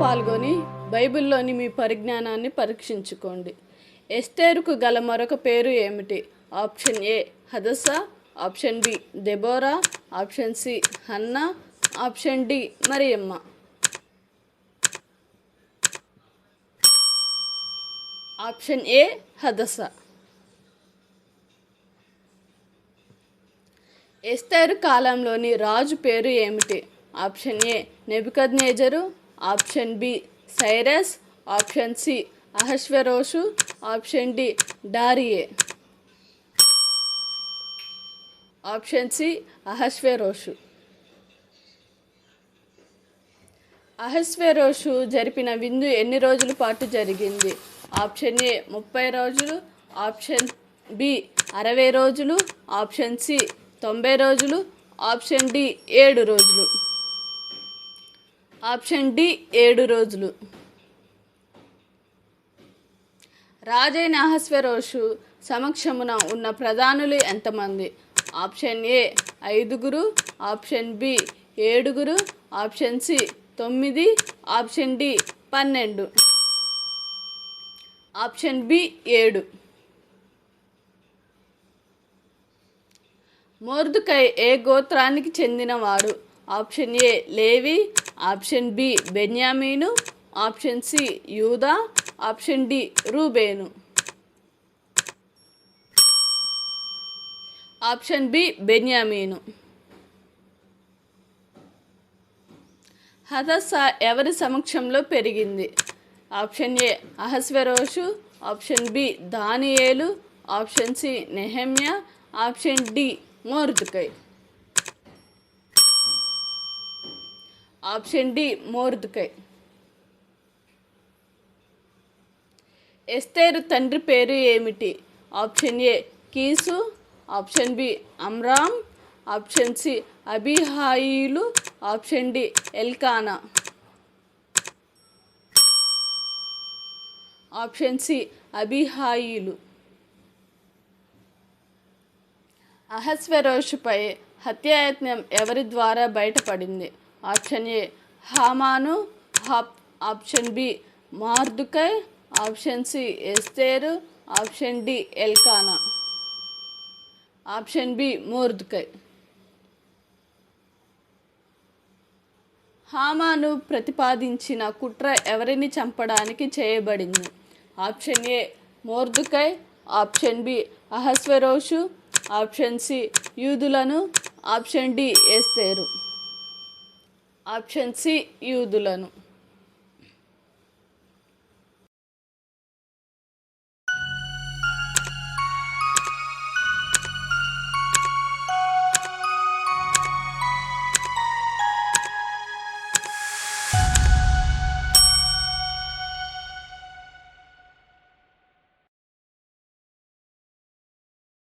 పాల్గొని బైబిల్లోని మీ పరిజ్ఞానాన్ని పరీక్షించుకోండి. ఎస్తేరుకు గల మరొక పేరు ఏమిటి? Option A Hadassah option B Deborah option C Hannah option D Mariamma. Option A Hadassah. Esther కాలంలోని రాజు పేరు ఏమిటి? Option A Nebuchadnezzar option B Cyrus option C అహశ్వరోషు option D డారియే option C అహశ్వరోషు. అహస్వేరోషు జరిపిన విందు ఎన్ని రోజుల పాటు జరిగింది? ఆప్షన్ ఏ ముప్పై రోజులు ఆప్షన్ బి అరవై రోజులు ఆప్షన్ సి తొంభై రోజులు ఆప్షన్ డి ఏడు రోజులు. ఆప్షన్ డి ఏడు రోజులు. రాజైన అహస్వరోషు సమక్షమున ఉన్న ప్రధానులు ఎంతమంది? ఆప్షన్ ఏ ఐదుగురు. ఆప్షన్ బి ఏడుగురు. ఆప్షన్ సి తొమ్మిది. ఆప్షన్ డి పన్నెండు. ఆప్షన్ బి ఏడు. మోర్దుకై ఏ గోత్రానికి చెందినవాడు option A Levi. Option B Benjamin option C Judah option D Reuben. Option B Benjamin. Hadassah ఎవరి సమక్షంలో పెరిగింది? Option A అహస్వరోషు option B Daniel option C Nehemiah option D Mordecai. Option D Mordecai. Esther తండ్రి పేరు ఏమిటి? Option A keys option B Amram option C Abihail option D Elkanah. Option C Abihail అహస్వరోషుపై హత్యాయత్నం ఎవరి ద్వారా బయటపడింది? Option A Haman hop option B Mordecai option C Esther option D Elkanah. Option B Mordecai. Haman ప్రతిపాదించిన కుట్ర ఎవరిని చంపడానికి చేయబడింది? Option A Mordecai option B అహస్వరోషు option C యూదులను option D Esther. Option C యూదులను.